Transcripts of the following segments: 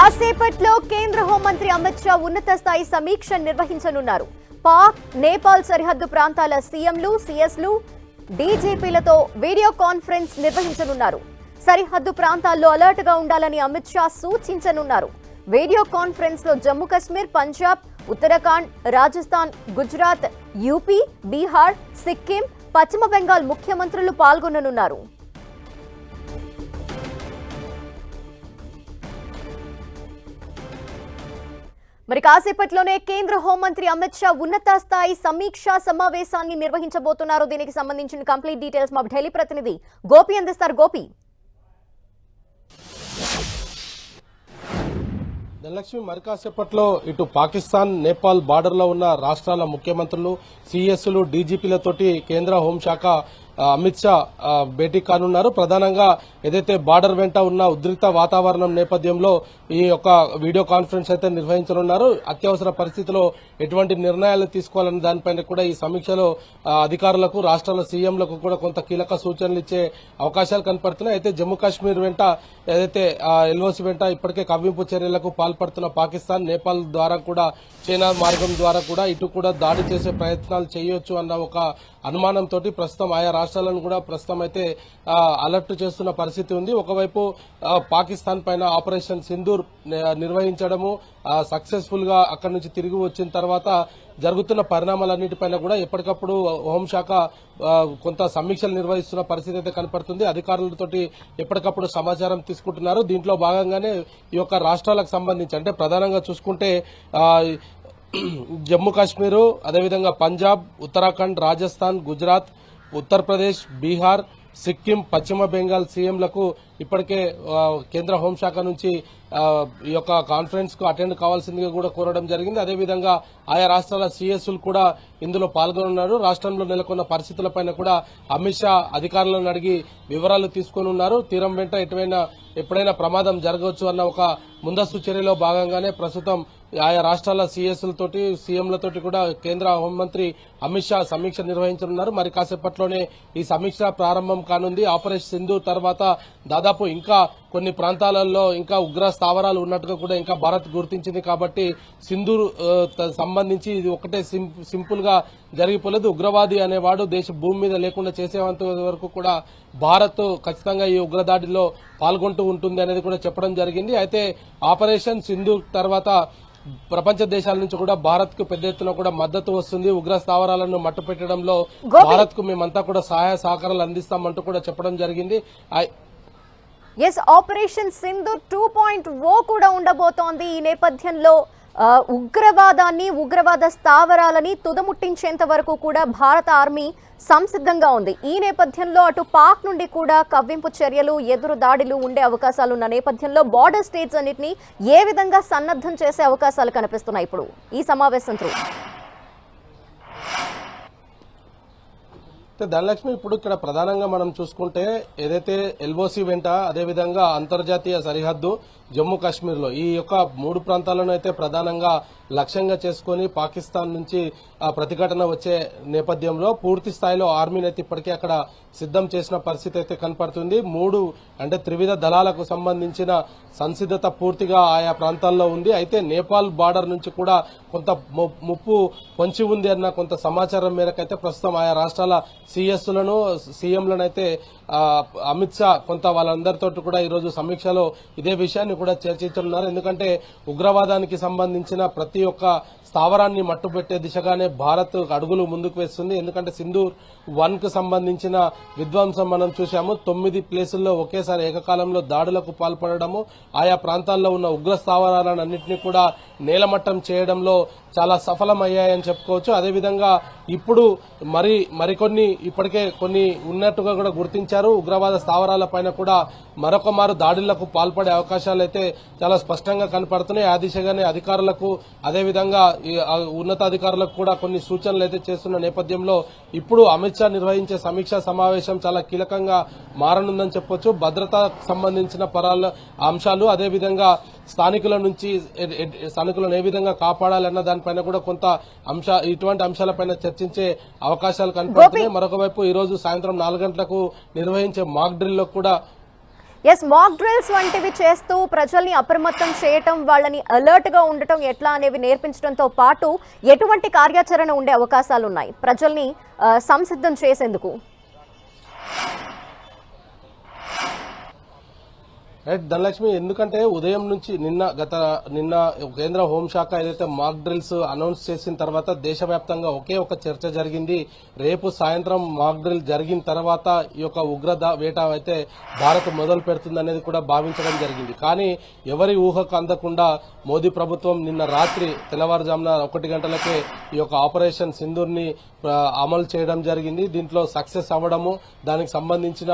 కాసేపట్లో కేంద్ర హోంమంత్రి అమిత్ షా ఉన్నత స్థాయి సమీక్ష నిర్వహించనున్నారు. పాక్ నేపాల్ సరిహద్దు ప్రాంతాల సీఎంలు సీఎస్లు డీజీపీలతో వీడియో కాన్ఫరెన్స్ నిర్వహించనున్నారు. సరిహద్దు ప్రాంతాల్లో అలర్ట్గా ఉండాలని అమిత్ షా సూచించనున్నారు. వీడియో కాన్ఫరెన్స్లో జమ్మూ కాశ్మీర్ పంజాబ్ ఉత్తరాఖండ్ రాజస్థాన్ గుజరాత్ యూపీ బీహార్ సిక్కిం పశ్చిమ బెంగాల్ ముఖ్యమంత్రులు పాల్గొననున్నారు. మరి కాసేపట్లోనే కేంద్ర హోంమంత్రి అమిత్ షా ఉన్నత స్థాయి సమీక్షా సమావేశాన్ని నిర్వహించబోతున్నారు దీనికి సంబంధించిన కంప్లీట్ డీటెయిల్స్ మా ఢిల్లీ ప్రతినిధి గోపి అందిస్తారు. గోపి. ధనలక్ష్మి మరి కాసేపట్లో ఇటు పాకిస్తాన్ నేపాల్ బార్డర్లో ఉన్న రాష్ట్రాల ముఖ్యమంత్రులు సిఎస్లు డీజీపీలతోటి కేంద్ర హోంశాఖ అమిత్ షా భేటీ కానున్నారు. ప్రధానంగా ఏదైతే బార్డర్ వెంట ఉన్న ఉద్రిక్త వాతావరణం నేపథ్యంలో ఈ యొక్క వీడియో కాన్ఫరెన్స్ అయితే నిర్వహించనున్నారు. అత్యవసర పరిస్థితిలో ఎటువంటి నిర్ణయాలు తీసుకోవాలనే దానిపైన కూడా ఈ సమీక్షలో అధికారులకు రాష్ట్రాల సీఎంలకు కూడా కొంత కీలక సూచనలు ఇచ్చే అవకాశాలు కనపడుతున్నాయి. అయితే జమ్మూ కాశ్మీర్ వెంట ఏదైతే ఎల్ఓసి వెంట ఇప్పటికే కవ్వింపు చర్యలకు పాల్పడుతున్న పాకిస్తాన్ నేపాల్ ద్వారా కూడా చైనా మార్గం ద్వారా కూడా ఇటు కూడా దాడి చేసే ప్రయత్నాలు చేయొచ్చు అన్న ఒక అనుమానంతో ప్రస్తుతం ఆయా రాష్ట్రాలను కూడా ప్రస్తుతం అయితే అలర్ట్ చేస్తున్న పరిస్థితి ఉంది. ఒకవైపు పాకిస్తాన్ పైన ఆపరేషన్ సింధూర్ నిర్వహించడము సక్సెస్ఫుల్గా అక్కడి నుంచి తిరిగి వచ్చిన తర్వాత జరుగుతున్న పరిణామాలన్నిటిపైన కూడా ఎప్పటికప్పుడు హోంశాఖ కొంత సమీక్షలు నిర్వహిస్తున్న పరిస్థితి అయితే కనపడుతుంది. అధికారులతోటి ఎప్పటికప్పుడు సమాచారం తీసుకుంటున్నారు. దీంట్లో భాగంగానే ఈ యొక్క రాష్ట్రాలకు సంబంధించి అంటే ప్రధానంగా చూసుకుంటే జమ్మూ కాశ్మీరు అదేవిధంగా పంజాబ్ ఉత్తరాఖండ్ రాజస్థాన్ గుజరాత్ ఉత్తరప్రదేశ్ బీహార్ సిక్కిం పశ్చిమ బెంగాల్ సీఎంలకు ఇప్పటికే కేంద్ర హోంశాఖ నుంచి ఈ యొక్క కాన్ఫరెన్స్కు అటెండ్ కావాల్సిందిగా కూడా కోరడం జరిగింది. అదేవిధంగా ఆయా రాష్ట్రాల సీఎస్లు కూడా ఇందులో పాల్గొనున్నారు. రాష్ట్రంలో నెలకొన్న పరిస్థితులపైన కూడా అమిత్ షా అధికారులను అడిగి వివరాలు తీసుకొని ఉన్నారు. తీరం వెంట ఎటువైనా ఎప్పుడైనా ప్రమాదం జరగవచ్చు అన్న ఒక ముందస్తు చర్యలో భాగంగానే ప్రస్తుతం ఆయా రాష్ట్రాల సీఎస్లతోటి సీఎంలతోటి కూడా కేంద్ర హోంమంత్రి అమిత్ షా సమీక్ష నిర్వహించనున్నారు. మరి కాసేపట్లోనే ఈ సమీక్ష ప్రారంభం కానుంది. ఆపరేషన్ సింధు తర్వాత దాదాపు ఇంకా కొన్ని ప్రాంతాలలో ఇంకా ఉగ్ర స్థావరాలు ఉన్నట్టుగా కూడా ఇంకా భారత్ గుర్తించింది కాబట్టి సింధు ఆ, త- సంబంధించి ఇది ఒకటే సింపుల్గా జరిగిపోలేదు. ఉగ్రవాది అనేవాడు దేశ భూమి మీద లేకుండా చేసేంత వరకు కూడా భారత్ ఖచ్చితంగా ఈ ఉగ్రదాడిలో పాల్గొంటూ ఉంటుంది అనేది కూడా చెప్పడం జరిగింది. అయితే ఆపరేషన్ సింధు తర్వాత ప్రపంచ దేశాల నుంచి కూడా భారత్కు పెద్ద ఎత్తున కూడా మద్దతు వస్తుంది. ఉగ్ర స్థావరాలను మట్టు పెట్టడంలో గోపి. భారత్కు మేమంతా కూడా సహాయ సహకారాలు అందిస్తామంటూ కూడా చెప్పడం జరిగింది. Yes operation Sindhu two point O కూడా ఉండబోతోంది. ఈ నేపథ్యంలో ఉగ్రవాదాన్ని ఉగ్రవాద స్థావరాలని తుదముట్టించేంత వరకు కూడా భారత ఆర్మీ సంసిద్ధంగా ఉంది. ఈ నేపథ్యంలో అటు పాక్ నుండి కూడా కవ్వింపు చర్యలు ఎదురు దాడులు ఉండే అవకాశాలు ఉన్న నేపథ్యంలో బార్డర్ స్టేట్స్ అన్నిటిని ఏ విధంగా సన్నద్ధం చేసే అవకాశాలు కనిపిస్తున్నాయి ఇప్పుడు? ఈ సమావేశం త్రూ. ధనలక్ష్మి ఇప్పుడు ఇక్కడ ప్రధానంగా మనం చూసుకుంటే ఏదైతే ఎల్ఓసి వెంట అదేవిధంగా అంతర్జాతీయ సరిహద్దు జమ్మూ కాశ్మీర్లో ఈ యొక్క మూడు ప్రాంతాలను అయితే ప్రధానంగా లక్ష్యంగా చేసుకుని పాకిస్తాన్ నుంచి ఆ, ప్రతిఘటన వచ్చే నేపథ్యంలో పూర్తి స్థాయిలో ఆర్మీని అయితే ఇప్పటికే అక్కడ సిద్ధం చేసిన పరిస్థితి అయితే కనపడుతుంది. మూడు అంటే త్రివిధ దళాలకు సంబంధించిన సంసిద్ధత పూర్తిగా ఆయా ప్రాంతాల్లో ఉంది. అయితే నేపాల్ బార్డర్ నుంచి కూడా కొంత ముప్పు పొంచి ఉంది అన్న కొంత సమాచారం మేరకు అయితే ప్రస్తుతం ఆయా రాష్ట్రాల సీఎస్లను సీఎంలను అయితే అమిత్ షా కొంత వాళ్ళందరితో కూడా ఈరోజు సమీక్షలో ఇదే విషయాన్ని కూడా చర్చించనున్నారు. ఎందుకంటే ఉగ్రవాదానికి సంబంధించిన ప్రతి ఒక్క స్థావరాన్ని మట్టుపెట్టే దిశగానే భారత్ అడుగులు ముందుకు వేస్తుంది. ఎందుకంటే సింధూర్ వన్కు సంబంధించిన విధ్వంసం మనం చూశాము. తొమ్మిది ప్లేసుల్లో ఒకేసారి ఏకకాలంలో దాడులకు పాల్పడడము ఆయా ప్రాంతాల్లో ఉన్న ఉగ్ర స్థావరాలన్నింటినీ కూడా నేలమట్టం చేయడంలో చాలా సఫలమయ్యాయని చెప్పుకోవచ్చు. అదేవిధంగా ఇప్పుడు మరి మరికొన్ని ఇప్పటికే కొన్ని ఉన్నట్టుగా కూడా గుర్తించారు. ఉగ్రవాద స్థావరాల పైన కూడా మరొక మారు దాడులకు పాల్పడే అవకాశాలు అయితే చాలా స్పష్టంగా కనపడుతున్నాయి. ఆ దిశగానే అధికారులకు అదేవిధంగా ఉన్నతాధికారులకు కూడా కొన్ని సూచనలు అయితే చేస్తున్న నేపథ్యంలో ఇప్పుడు అమిత్ షా నిర్వహించే సమీక్షా సమావేశం చాలా కీలకంగా మారనుందని చెప్పొచ్చు. భద్రతకు సంబంధించిన పరాల అంశాలు అదేవిధంగా స్థానికుల నుంచి స్థానికులను ఏ విధంగా కాపాడాలన్న దానిపైన కూడా కొంత అంశ ఇటువంటి అంశాలపైన చర్చించే అవకాశాలు కనపడుతున్నాయి. మరొక వైపు ఈ రోజు సాయంత్రం నాలుగు గంటలకు నిర్వహించే మాక్ డ్రిల్లో కూడా ఎస్ మాక్ డ్రిల్స్ వంటివి చేస్తూ ప్రజల్ని అప్రమత్తం చేయటం వాళ్ళని అలర్ట్గా ఉండటం ఎట్లా అనేవి నేర్పించడంతో పాటు ఎటువంటి కార్యాచరణ ఉండే అవకాశాలు ఉన్నాయి ప్రజల్ని సంసిద్ధం చేసేందుకు. రైట్ ధనలక్ష్మి ఎందుకంటే ఉదయం నుంచి నిన్న గత నిన్న కేంద్ర హోంశాఖ ఏదైతే మాక్ డ్రిల్స్ అనౌన్స్ చేసిన తర్వాత దేశవ్యాప్తంగా ఒకే ఒక చర్చ జరిగింది. రేపు సాయంత్రం మాక్ డ్రిల్ జరిగిన తర్వాత ఈ యొక్క ఉగ్రద వేట అయితే భారత్ మొదలు పెడుతుంది అనేది కూడా భావించడం జరిగింది. కానీ ఎవరి ఊహకు అందకుండా మోదీ ప్రభుత్వం నిన్న రాత్రి తెల్లవారుజామున ఒకటి గంటలకే ఈ యొక్క ఆపరేషన్ సింధూర్ని అమలు చేయడం జరిగింది. దీంట్లో సక్సెస్ అవ్వడము దానికి సంబంధించిన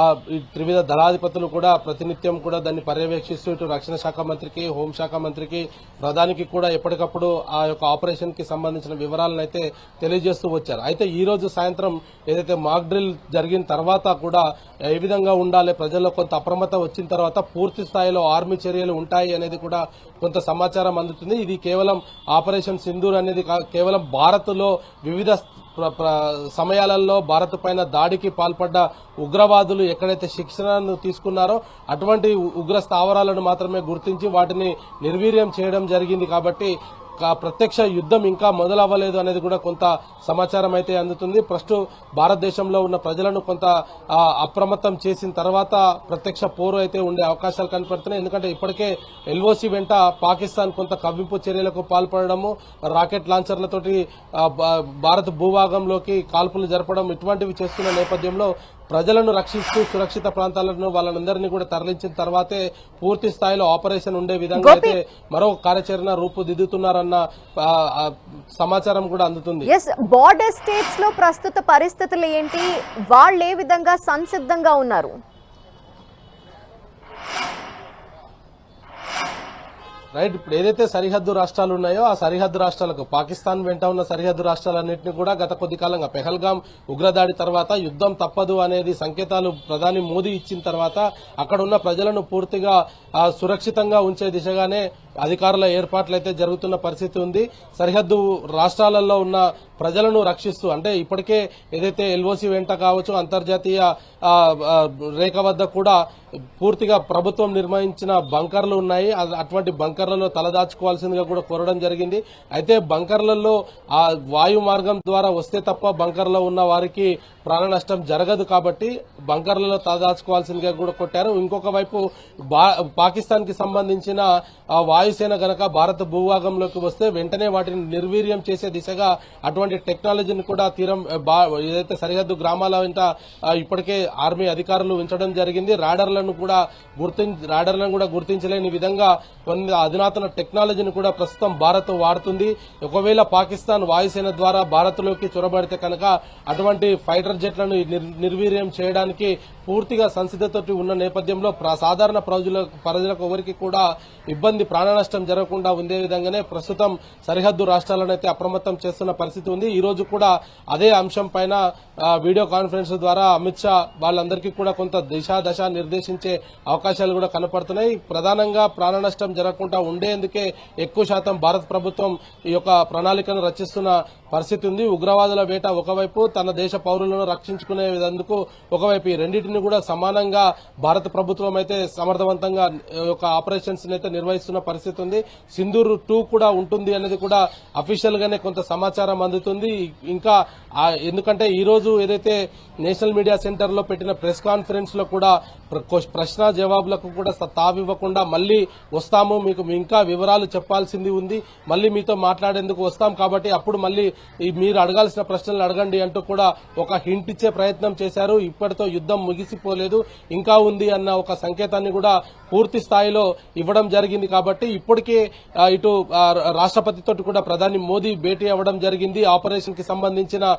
ఆ ఈ త్రివిధ దళాధిపతులు కూడా ప్రతినిత్యం కూడా దాన్ని పర్యవేక్షిస్తూ ఇటు రక్షణ శాఖ మంత్రికి హోంశాఖ మంత్రికి ప్రధానికి కూడా ఎప్పటికప్పుడు ఆ యొక్క ఆపరేషన్కి సంబంధించిన వివరాలను అయితే తెలియజేస్తూ వచ్చారు. అయితే ఈ రోజు సాయంత్రం ఏదైతే మాక్ డ్రిల్ జరిగిన తర్వాత కూడా ఏ విధంగా ఉండాలి ప్రజల్లో కొంత అప్రమత్తం వచ్చిన తర్వాత పూర్తి స్థాయిలో ఆర్మీ చర్యలు ఉంటాయి అనేది కూడా కొంత సమాచారం అందుతుంది. ఇది కేవలం ఆపరేషన్ సింధూర్ అనేది కా- కేవలం భారత్లో వివిధ సమయాలలో భారత్ పైన దాడికి పాల్పడ్డ ఉగ్రవాదులు ఎక్కడైతే శిక్షణను తీసుకున్నారో అటువంటి ఉగ్ర స్థావరాలను మాత్రమే గుర్తించి వాటిని నిర్వీర్యం చేయడం జరిగింది కాబట్టి ప్రత్యక్ష యుద్ధం ఇంకా మొదలవ్వలేదు అనేది కూడా కొంత సమాచారం అయితే అందుతుంది. ఫస్ట్ భారతదేశంలో ఉన్న ప్రజలను కొంత అప్రమత్తం చేసిన తర్వాత ప్రత్యక్ష పోరు అయితే ఉండే అవకాశాలు కనపడుతున్నాయి. ఎందుకంటే ఇప్పటికే ఎల్ఓసి వెంట పాకిస్తాన్ కొంత కవ్వింపు చర్యలకు పాల్పడము రాకెట్ లాంచర్లతోటి భారత భారత్ భూభాగంలోకి కాల్పులు జరపడం ఇటువంటివి చేస్తున్న నేపథ్యంలో ప్రజలను రక్షిస్తూ సురక్షిత ప్రాంతాలను వాళ్ళందరినీ కూడా తరలించిన తర్వాతే పూర్తి స్థాయిలో ఆపరేషన్ ఉండే విధంగా. అయితే మరో కార్యాచరణ రూపుదిద్దుతున్నారన్న సమాచారం కూడా అందుతుంది బార్డర్ స్టేట్స్లో ప్రస్తుత పరిస్థితులు ఏంటి వాళ్ళు ఏ విధంగా సంసిద్ధంగా ఉన్నారు రైట్ ఇప్పుడు ఏదైతే సరిహద్దు రాష్ట్రాలు ఉన్నాయో ఆ సరిహద్దు రాష్ట్రాలకు పాకిస్తాన్ వెంట ఉన్న సరిహద్దు రాష్ట్రాలన్నింటినీ కూడా గత కొద్ది కాలంగా పెహల్గాం ఉగ్రదాడి తర్వాత యుద్ధం తప్పదు అనేది సంకేతాలు ప్రధాని మోదీ ఇచ్చిన తర్వాత అక్కడ ఉన్న ప్రజలను పూర్తిగా సురక్షితంగా ఉంచే దిశగానే అధికారుల ఏర్పాట్లు అయితే జరుగుతున్న పరిస్థితి ఉంది. సరిహద్దు రాష్ట్రాలలో ఉన్న ప్రజలను రక్షిస్తూ అంటే ఇప్పటికే ఏదైతే ఎల్ఓసి వెంట కావచ్చు అంతర్జాతీయ రేఖ వద్ద కూడా పూర్తిగా ప్రభుత్వం నిర్మించిన బంకర్లు ఉన్నాయి. అటువంటి బంకర్లలో తలదాచుకోవాల్సిందిగా కూడా కోరడం జరిగింది. అయితే బంకర్లలో ఆ వాయు మార్గం ద్వారా వస్తే తప్ప బంకర్లో ఉన్న వారికి ప్రాణ నష్టం జరగదు కాబట్టి బంకర్లలో తలదాచుకోవాల్సిందిగా కూడా కొట్టారు. ఇంకొక వైపు బా- పాకిస్తాన్కి సంబంధించిన వాయుసేన గనక భారత భూభాగంలోకి వస్తే వెంటనే వాటిని నిర్వీర్యం చేసే దిశగా అటువంటి టెక్నాలజీని కూడా తీరం బా- ఏదైతే సరిహద్దు గ్రామాల వెంట ఇప్పటికే ఆర్మీ అధికారులు ఉంచడం జరిగింది. రాడర్లను కూడా గుర్తించి రాడర్లను కూడా గుర్తించలేని విధంగా కొన్ని అధునాతన టెక్నాలజీని కూడా ప్రస్తుతం భారత్ వాడుతుంది. ఒకవేళ పాకిస్తాన్ వాయుసేన ద్వారా భారత్లోకి చొరబడితే కనుక అటువంటి ఫైటర్ జెట్లను నిర్- నిర్వీర్యం చేయడానికి పూర్తిగా సంసిద్ధతోటి ఉన్న నేపథ్యంలో ప్ర- సాధారణ ప్రజల ప్రజలకు ఎవరికి కూడా ఇబ్బంది ప్రాణ నష్టం జరగకుండా ఉండే విధంగానే ప్రస్తుతం సరిహద్దు రాష్ట్రాలను అయితే అప్రమత్తం చేస్తున్న పరిస్థితి ఉంది. ఈ రోజు కూడా అదే అంశం పైన వీడియో కాన్ఫరెన్స్ ద్వారా అమిత్ షా వాళ్ళందరికీ కూడా కొంత దిశా దశ నిర్దేశించే అవకాశాలు కూడా కనపడుతున్నాయి. ప్రధానంగా ప్రాణ నష్టం జరగకుండా ఉండేందుకే ఎక్కువ శాతం భారత ప్రభుత్వం ఈ యొక్క ప్రణాళికను రచిస్తున్న పరిస్థితి ఉంది. ఉగ్రవాదుల వేట ఒకవైపు తన దేశ పౌరులను రక్షించుకునే విధందుకు ఒకవైపు ఈ రెండింటిని కూడా సమానంగా భారత ప్రభుత్వం అయితే సమర్థవంతంగా ఒక ఆపరేషన్స్ అయితే నిర్వహిస్తున్న పరిస్థితి ఉంది. సింధూరు టూ కూడా ఉంటుంది అనేది కూడా అఫీషియల్ గానే కొంత సమాచారం అందుతుంది. ఇంకా ఎందుకంటే ఈ రోజు ఏదైతే నేషనల్ మీడియా సెంటర్లో పెట్టిన ప్రెస్ కాన్ఫరెన్స్లో కూడా ప్ర- ప్రశ్న జవాబులకు కూడా తావివ్వకుండా మళ్ళీ వస్తాము. మీకు ఇంకా వివరాలు చెప్పాల్సింది ఉంది. మళ్ళీ మీతో మాట్లాడేందుకు వస్తాం కాబట్టి అప్పుడు మళ్ళీ మీరు అడగాల్సిన ప్రశ్నలు అడగండి అంటూ కూడా ఒక హింట్ ఇచ్చే ప్రయత్నం చేశారు. ఇప్పటితో యుద్ధం ముగిసిపోలేదు. ఇంకా ఉంది అన్న ఒక సంకేతాన్ని కూడా పూర్తి స్థాయిలో ఇవ్వడం జరిగింది కాబట్టి ఇప్పటికే ఇటు రాష్ట్రపతితో కూడా ప్రధాని మోదీ భేటీ అవ్వడం జరిగింది. ఆపరేషన్కి సంబంధించిన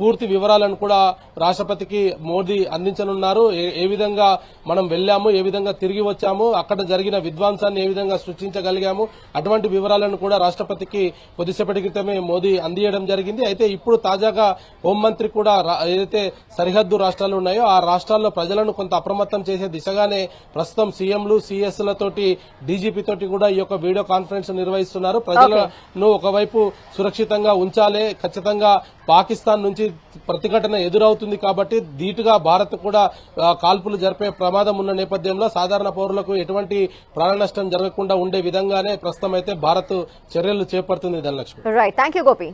పూర్తి వివరాలను కూడా రాష్ట్రపతికి మోదీ అందించనున్నారు. ఏ- ఏ విధంగా మనం వెళ్ళాము ఏ విధంగా తిరిగి వచ్చాము అక్కడ జరిగిన విధ్వంసాన్ని ఏ విధంగా సృష్టించగలిగాము అటువంటి వివరాలను కూడా రాష్ట్రపతికి కొద్దిసేపటి క్రితమే మోదీ అంది అందియడం జరిగింది. అయితే ఇప్పుడు తాజాగా హోంమంత్రి కూడా ఏదైతే సరిహద్దు రాష్ట్రాలు ఉన్నాయో ఆ రాష్ట్రాల్లో ప్రజలను కొంత అప్రమత్తం చేసే దిశగానే ప్రస్తుతం సీఎంలు సీఎస్లతోటి డీజీపీ తోటి కూడా ఈ యొక్క వీడియో కాన్ఫరెన్స్ నిర్వహిస్తున్నారు. ప్రజలను ఒకవైపు సురక్షితంగా ఉంచాలే. ఖచ్చితంగా పాకిస్తాన్ నుంచి ప్రతిఘటన ఎదురవుతుంది కాబట్టి ధీటుగా భారత్ కూడా కాల్పులు జరిపే ప్రమాదం ఉన్న నేపథ్యంలో సాధారణ పౌరులకు ఎటువంటి ప్రాణ నష్టం జరగకుండా ఉండే విధంగానే ప్రస్తుతం అయితే భారత్ చర్యలు చేపడుతుంది Dhanalakshmi. Right thank you Gopi